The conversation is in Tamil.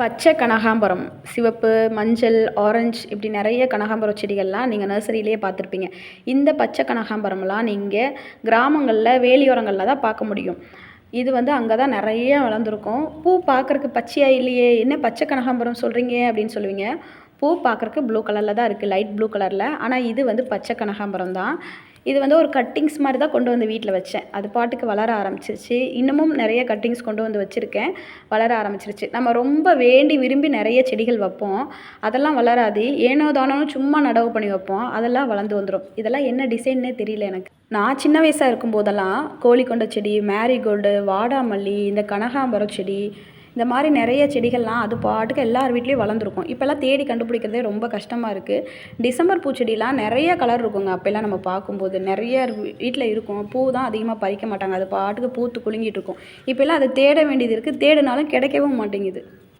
பச்சை கனகாம்பரம் சிவப்பு மஞ்சள் ஆரஞ்சு இப்படி நிறைய கனகாம்பரம் செடிகள்லாம் நீங்கள் நர்சரியிலேயே பார்த்துருப்பீங்க. இந்த பச்சை கனகாம்பரம்லாம் நீங்கள் கிராமங்களில் வேலியோரங்களில் தான் பார்க்க முடியும். இது வந்து அங்கே தான் நிறைய வளர்ந்துருக்கும். பூ பார்க்குறக்கு பச்சையாக இல்லையே? என்ன பச்சை கனகாம்பரம் சொல்கிறீங்க அப்படின்னு சொல்லுவீங்க. பூ பார்க்குறக்கு ப்ளூ கலரில் தான் இருக்குது லைட் ப்ளூ கலரில் ஆனால் இது வந்து பச்சை கனகாம்பரம் தான். இது வந்து ஒரு கட்டிங்ஸ் மாதிரி தான் கொண்டு வந்து வீட்டில் வச்சேன். அது பாட்டுக்கு வளர ஆரம்பிச்சிருச்சு. இன்னமும் நிறைய கட்டிங்ஸ் கொண்டு வந்து வச்சுருக்கேன். வளர ஆரம்பிச்சிருச்சு. நம்ம ரொம்ப வேண்டி விரும்பி நிறைய செடிகள் வைப்போம். அதெல்லாம் வளராது. ஏனோ தானோ சும்மா நடவு பண்ணி வைப்போம். அதெல்லாம் வளர்ந்து வந்துடும் இதெல்லாம் என்ன டிசைன்னே தெரியல எனக்கு. நான் சின்ன வயசாக இருக்கும் போதெல்லாம் கோழிக்கொண்ட செடி மேரிகோல்டு வாடாமல்லி இந்த கனகாம்பரம் செடி இந்த மாதிரி நிறைய செடிகள்லாம் அது பாட்டுக்கு எல்லார் வீட்லேயும் வளர்ந்துருக்கும். இப்போல்லாம் தேடி கண்டுபிடிக்கிறதே ரொம்ப கஷ்டமாக இருக்குது டிசம்பர் பூச்செடிலாம் நிறைய கலர் இருக்குங்க. அப்போல்லாம் நம்ம பார்க்கும்போது நிறைய வீட்டில் இருக்கும். பூ தான் அதிகமாக பறிக்க மாட்டாங்க. அது பாட்டுக்கு பூத்து குலுங்கிட்டு இருக்கும். இப்போல்லாம் அதை தேட வேண்டியது இருக்குது தேடினாலும் கிடைக்கவும் மாட்டேங்குது.